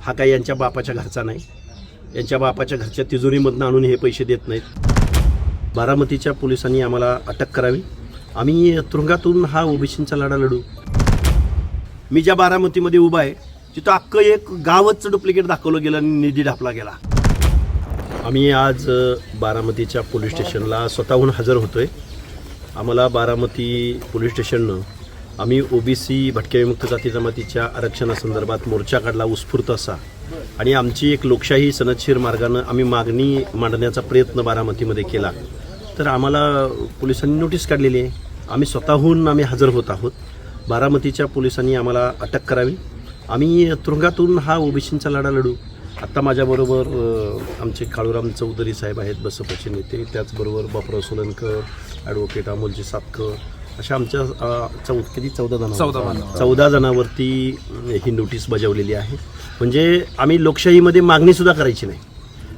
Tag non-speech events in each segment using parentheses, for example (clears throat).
हा काही यांच्या बापाच्या घरचा नाही. यांच्या बापाच्या घरच्या तिजोरीमधनं आणून हे पैसे देत नाहीत. बारामतीच्या पोलिसांनी आम्हाला अटक करावी. आम्ही तुरुंगातून हा ओबीसींचा लढा लढू. मी ज्या बारामतीमध्ये उभा आहे तिथं अख्खं एक गावच डुप्लिकेट दाखवलं गेलं आणि निधी ढापला गेला. आम्ही आज बारामतीच्या पोलीस स्टेशनला स्वतःहून हजर होतोय. आम्हाला बारामती पोलीस स्टेशननं आम्ही ओबीसी भटक्या विमुक्त जाती जमातीच्या आरक्षणासंदर्भात मोर्चा काढला उत्स्फूर्त असा. आणि आमची एक लोकशाही सनदशीर मार्गानं आम्ही मागणी मांडण्याचा प्रयत्न बारामतीमध्ये केला. तर आम्हाला पोलिसांनी नोटीस काढलेली आहे. आम्ही स्वतःहून आम्ही हजर होत आहोत. बारामतीच्या पोलिसांनी आम्हाला अटक करावी. आम्ही तुरुंगातून हा ओबीसींचा लढा लढू. आत्ता माझ्याबरोबर आमचे काळूराम चौधरी साहेब आहेत बसपाचे नेते. त्याचबरोबर बापराव सोलनकर ॲडव्होकेट अमोलजी सातकर अशा आमच्या अ, चौ किती? चौदा जण चौदा जणांवर. चौदा जणांवरती अ, ही नोटीस बजावलेली आहे. म्हणजे आम्ही लोकशाहीमध्ये मागणीसुद्धा करायची नाही.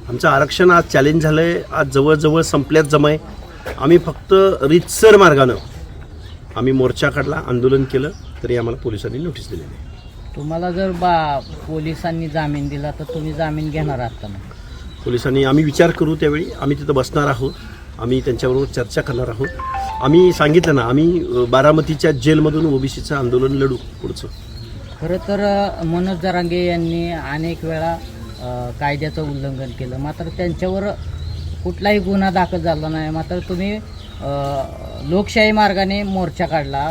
आमचं आरक्षण आज चॅलेंज झालं आहे आज जवळजवळ संपल्यात जमाय. आम्ही फक्त रितसर मार्गानं आम्ही मोर्चा काढला आंदोलन केलं तरी आम्हाला पोलिसांनी नोटीस दिलेली आहे. तुम्हाला जर बा पोलिसांनी जामीन दिला तर तुम्ही जामीन घेणार आहात का मग? पोलिसांनी आम्ही विचार करू त्यावेळी. आम्ही तिथं बसणार आहोत. आम्ही त्यांच्याबरोबर चर्चा करणार आहोत. आम्ही सांगितलं ना आम्ही बारामतीच्या जेलमधून ओबीसीचं आंदोलन लढू पुढचं. खरं तर मनोज जरांगे यांनी अनेक वेळा कायद्याचं उल्लंघन केलं. मात्र त्यांच्यावर कुठलाही गुन्हा दाखल झाला नाही. मात्र तुम्ही लोकशाही मार्गाने मोर्चा काढला.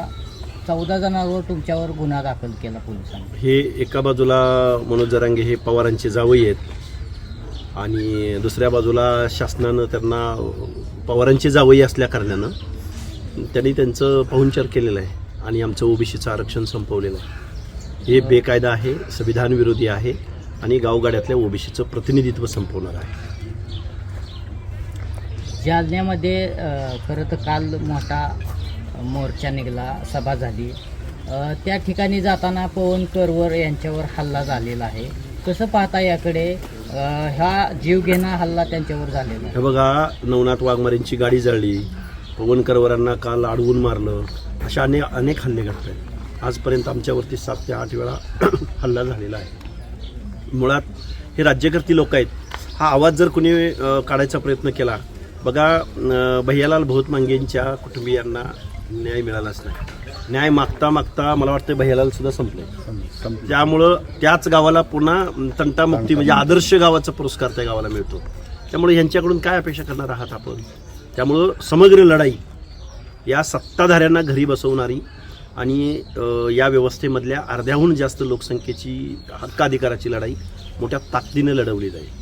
चौदा जणांवर तुमच्यावर गुन्हा दाखल केला पोलिसांनी. हे एका बाजूला मनोज जरांगे हे पवारांचे जावई आहेत. आणि दुसऱ्या बाजूला शासनानं त्यांना पवारांचे जावई असल्या कारणानं त्यांनी त्यांचं पाहुणचार केलेलं आहे आणि आमचं ओबीसीचं आरक्षण संपवलेलं आहे. हे बेकायदा आहे संविधान विरोधी आहे आणि गावगाड्यातल्या ओबीसीचं प्रतिनिधित्व संपवणार आहे. जालन्यामध्ये खरं तर काल मोठा मोर्चा निघाला सभा झाली. त्या ठिकाणी जाताना पवन करवर यांच्यावर हल्ला झालेला आहे. कसं पाहता याकडे? अ, हा जीवघेणा हल्ला त्यांच्यावर झालेला आहे. हे बघा नवनाथ वाघमारेंची गाडी जळली. पवन करवरांना काल अडवून मारलं अशा अनेक अनेक हल्ले घडत आहेत आजपर्यंत आमच्यावरती सात ते आठ वेळा (clears throat) हल्ला झालेला आहे. मुळात हे राज्यकर्ती लोक आहेत. हा आवाज जर कुणी काढायचा प्रयत्न केला बघा भैयालाल बहुत मांगेंच्या कुटुंबियांना न्याय मिळालाच नाही. न्याय मागता मागता मला वाटतं भैयालाल सुद्धा संपले. त्यामुळं त्याच गावाला पुन्हा तंटामुक्ती म्हणजे आदर्श गावाचा पुरस्कार त्या गावाला मिळतो. त्यामुळे यांच्याकडून काय अपेक्षा करणार आहात आपण? त्यामुळं समग्र लढाई या सत्ताधाऱ्यांना घरी बसवणारी आणि या व्यवस्थेमधल्या अर्ध्याहून जास्त लोकसंख्येची हक्काधिकाराची लढाई मोठ्या ताकदीने लढवली जाईल.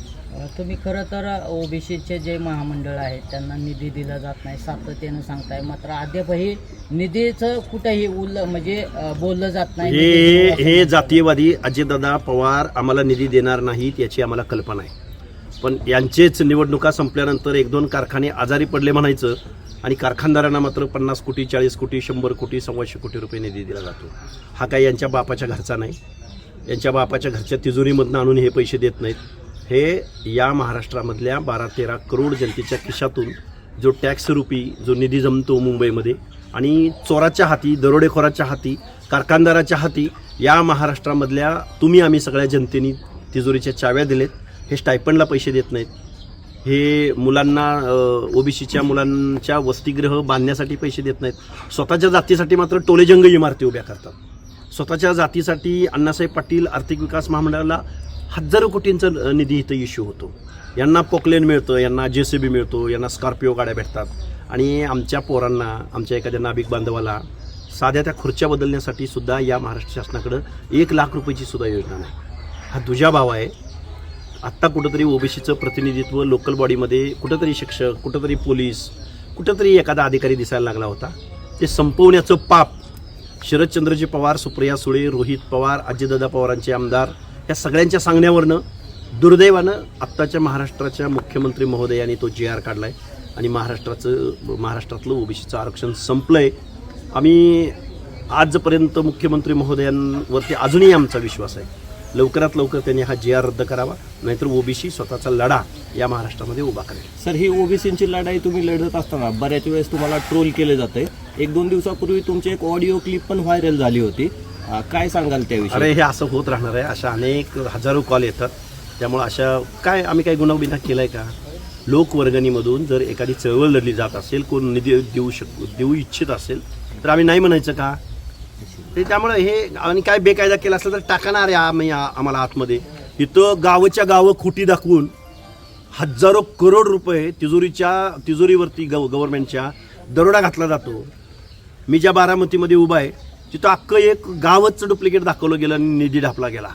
तुम्ही खरं तर ओबीसीचे जे महामंडळ आहेत त्यांना निधी दिला जात नाही सातत्यानं सांगताय. मात्र अद्यापही निधीचं कुठेही उल्ल म्हणजे बोललं जात नाही. हे हे जातीयवादी अजितदादा पवार आम्हाला निधी देणार नाहीत याची आम्हाला कल्पना आहे. पण यांचेच निवडणुका संपल्यानंतर एक दोन कारखाने आजारी पडले म्हणायचं आणि कारखानदारांना मात्र पन्नास कोटी चाळीस कोटी शंभर कोटी सव्वाशे कोटी रुपये निधी दिला जातो. हा काही यांच्या बापाच्या घरचा नाही. यांच्या बापाच्या घरच्या तिजोरीमधनं आणून हे पैसे देत नाहीत. हे या महाराष्ट्रामधल्या बारा तेरा करोड जनतेच्या खिशातून जो टॅक्स रुपी जो निधी जमतो मुंबईमध्ये आणि चोराच्या हाती दरोडेखोराच्या हाती कारखानदाराच्या हाती या महाराष्ट्रामधल्या तुम्ही आम्ही सगळ्या जनतेनी तिजोरीच्या चाव्या दिलेत. हे स्टायपंडला पैसे देत नाहीत. हे मुलांना ओबीसीच्या मुलांच्या वसतिगृह बांधण्यासाठी पैसे देत नाहीत. स्वतःच्या जातीसाठी मात्र टोलेजंग इमारती उभ्या करतात. स्वतःच्या जातीसाठी अण्णासाहेब पाटील आर्थिक विकास महामंडळाला हजारो कोटींचा निधी इथं इश्यू होतो. यांना पोकलेन मिळतं यांना जे सी बी मिळतो यांना स्कॉर्पिओ गाड्या भेटतात. आणि आमच्या पोरांना आमच्या एखाद्या नाभिक बांधवाला साध्या त्या खुर्च्या बदलण्यासाठी सुद्धा या महाराष्ट्र शासनाकडं एक लाख रुपयाची सुद्धा योजना नाही. हा दुजा भाव आहे. आत्ता कुठंतरी ओबीसीचं प्रतिनिधित्व लोकल बॉडीमध्ये कुठंतरी शिक्षक कुठंतरी पोलीस कुठंतरी एखादा अधिकारी दिसायला लागला होता. ते संपवण्याचं पाप शरदचंद्रजी पवार सुप्रिया सुळे रोहित पवार अजितदादा पवारांचे आमदार या सगळ्यांच्या सांगण्यावरनं दुर्दैवानं आत्ताच्या महाराष्ट्राच्या मुख्यमंत्री महोदयाने तो जी आर काढला आहे आणि महाराष्ट्राचं महाराष्ट्रातलं ओबीसीचं आरक्षण संपलं आहे आम्ही आजपर्यंत मुख्यमंत्री महोदयांवरती अजूनही आमचा विश्वास आहे. लवकरात लवकर त्यांनी हा जी आर रद्द करावा नाहीतर ओबीसी स्वतःचा लढा या महाराष्ट्रामध्ये उभा करेल. सर ही ओबीसीची लढाई तुम्ही लढत असताना बऱ्याच वेळेस तुम्हाला ट्रोल केले जाते. एक दोन दिवसापूर्वी तुमची एक ऑडिओ क्लिप पण व्हायरल झाली होती. काय सांगाल त्याविषयी? अरे हे असं होत राहणार आहे. अशा अनेक हजारो कॉल येतात. त्यामुळे अशा काय आम्ही काही गुन्हा बिना केलाय का? लोकवर्गणीमधून जर एखादी चळवळ लढली जात असेल कोण निधी देऊ शक देऊ इच्छित असेल तर आम्ही नाही म्हणायचं का? ते त्यामुळे हे आणि काय बेकायदा केला असेल तर टाकणार आहे आम्ही आम्हाला आतमध्ये. इथं गावच्या गावं खुटी दाखवून हजारो करोड रुपये तिजोरीच्या तिजोरीवरती गव गव्हर्नमेंटच्या दरोडा घातला जातो. मी ज्या बारामतीमध्ये उभा आहे तिथं अख्खं एक गावच डुप्लिकेट दाखवलं गेलं आणि निधी ढापला गेला.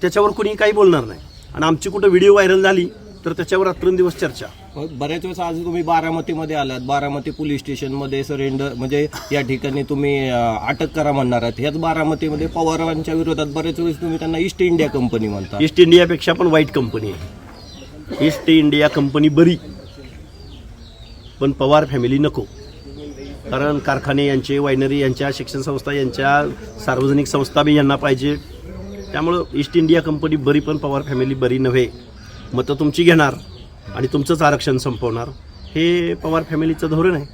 त्याच्यावर कोणी काही बोलणार नाही. आणि आमची कुठं व्हिडिओ व्हायरल झाली तर त्याच्यावर रात्रंदिवस चर्चा. बऱ्याच वेळेस आज तुम्ही बारामतीमध्ये आलात. बारामती पोलीस स्टेशनमध्ये सरेंडर म्हणजे या ठिकाणी तुम्ही अटक करा म्हणणार आहात. ह्याच बारामतीमध्ये पवारांच्या विरोधात बऱ्याच वेळेस तुम्ही त्यांना ईस्ट इंडिया कंपनी म्हणता. ईस्ट इंडियापेक्षा पण वाईट कंपनी आहे. ईस्ट इंडिया कंपनी बरी. पण पवार फॅमिली नको. कारण कारखाने यांचे वायनरी यांच्या शिक्षण संस्था यांच्या सार्वजनिक संस्था बी यांना पाहिजे. त्यामुळं ईस्ट इंडिया कंपनी बरी पण पवार फॅमिली बरी नव्हे. मतं तुमची घेणार आणि तुमचंच आरक्षण संपवणार हे पवार फॅमिलीचं धोरण आहे.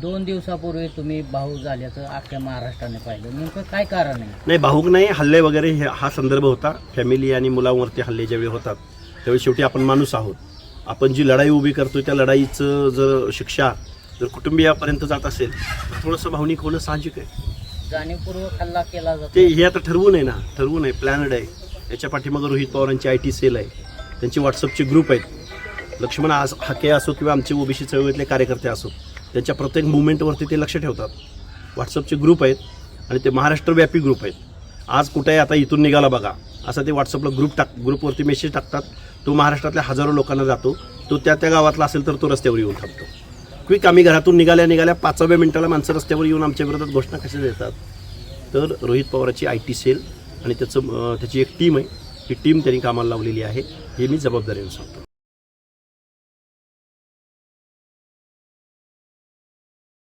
दोन दिवसापूर्वी तुम्ही भाऊ झाल्याचं अख्ख्या महाराष्ट्राने पाहिलं. नेमकं काय कारण आहे? नाही भाऊक नाही हल्ले वगैरे हे हा संदर्भ होता. फॅमिली आणि मुलांवरती हल्ले ज्यावेळी होतात त्यावेळी शेवटी आपण माणूस आहोत. आपण जी लढाई उभी करतोय त्या लढाईचं जर शिक्षा जर कुटुंबियापर्यंत जात असेल तर थोडंसं भावनिक होणं साहजिक आहे. जाणीवपूर्वक हल्ला केला जातो. ते हे आता ठरवून आहे ना ठरवून आहे प्लॅनड आहे. याच्या पाठीमागं रोहित पवारांची आय टी सेल आहे. त्यांचे व्हॉट्सअपचे ग्रुप आहेत. लक्ष्मण आस हाके असो किंवा आमचे ओबीसी चळवळीतले कार्यकर्ते असो त्यांच्या प्रत्येक मुवमेंटवरती ते लक्ष ठेवतात. व्हॉट्सअपचे ग्रुप आहेत आणि ते महाराष्ट्रव्यापी ग्रुप आहेत. आज कुठे आता इथून निघाला बघा असं ते व्हॉट्सअपला ग्रुप टाक ग्रुपवरती मेसेज टाकतात. तो महाराष्ट्रातल्या हजारो लोकांना जातो. तो त्या त्या गावातला असेल तर तो रस्त्यावर येऊन थांबतो. क्विक आम्ही घरातून निघाल्या निघाल्या पाचव्या मिनिटाला माणसं रस्त्यावर येऊन आमच्या विरोधात घोषणा कशा देतात? तर रोहित पवाराची आय टी सेल आणि त्याचं त्याची एक टीम आहे. ही टीम त्यांनी कामाला लावलेली आहे हे मी जबाबदारीने सांगतो.